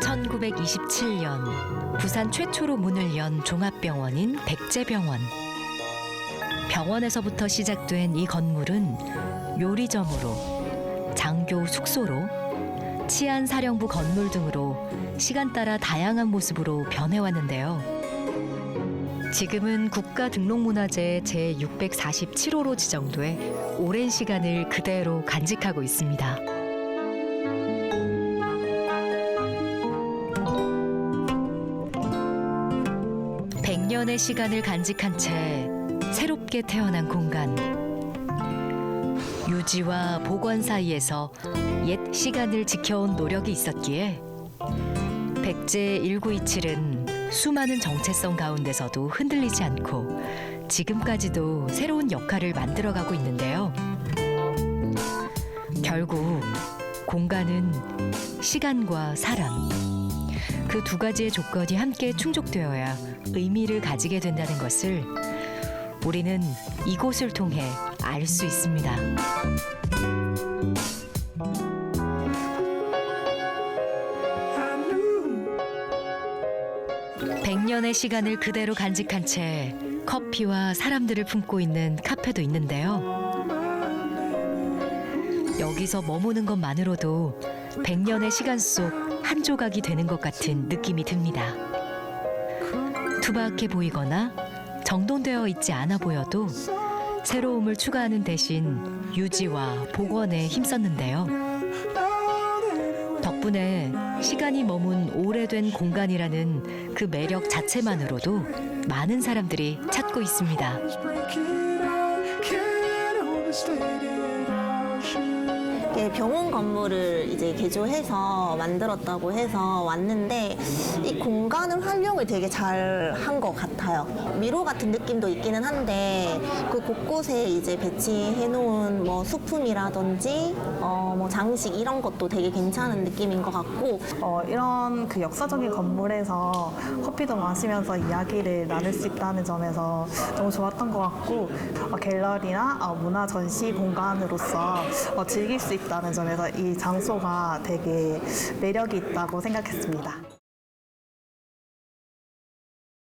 1927년 부산 최초로 문을 연 종합병원인 백제병원. 병원에서부터 시작된 이 건물은 요리점으로, 장교 숙소로, 치안 사령부 건물 등으로 시간 따라 다양한 모습으로 변해왔는데요. 지금은 국가등록문화재 제647호로 지정돼 오랜 시간을 그대로 간직하고 있습니다. 백년의 시간을 간직한 채 새롭게 태어난 공간. 유지와 복원 사이에서 옛 시간을 지켜온 노력이 있었기에 백제 1927은 수많은 정체성 가운데서도 흔들리지 않고 지금까지도 새로운 역할을 만들어가고 있는데요. 결국 공간은 시간과 사람 그 두 가지의 조건이 함께 충족되어야 의미를 가지게 된다는 것을 우리는 이곳을 통해 알 수 있습니다. 백년의 시간을 그대로 간직한 채 커피와 사람들을 품고 있는 카페도 있는데요. 여기서 머무는 것만으로도 백년의 시간 속 한 조각이 되는 것 같은 느낌이 듭니다. 투박해 보이거나 정돈되어 있지 않아 보여도 새로움을 추가하는 대신 유지와 복원에 힘썼는데요. 덕분에 시간이 머문 오래된 공간이라는 그 매력 자체만으로도 많은 사람들이 찾고 있습니다. 이게 병원 건물을 이제 개조해서 만들었다고 해서 왔는데 이 공간을 활용을 되게 잘 한 것 같아요. 미로 같은 느낌도 있기는 한데 그 곳곳에 이제 배치해 놓은 뭐 소품이라든지 어, 뭐 장식 이런 것도 되게 괜찮은 느낌인 것 같고 어, 이런 그 역사적인 건물에서 커피도 마시면서 이야기를 나눌 수 있다는 점에서 너무 좋았던 것 같고 어, 갤러리나 어, 문화 전시 공간으로서 어, 즐길 수 있다는 점에서 이 장소가 되게 매력이 있다고 생각했습니다.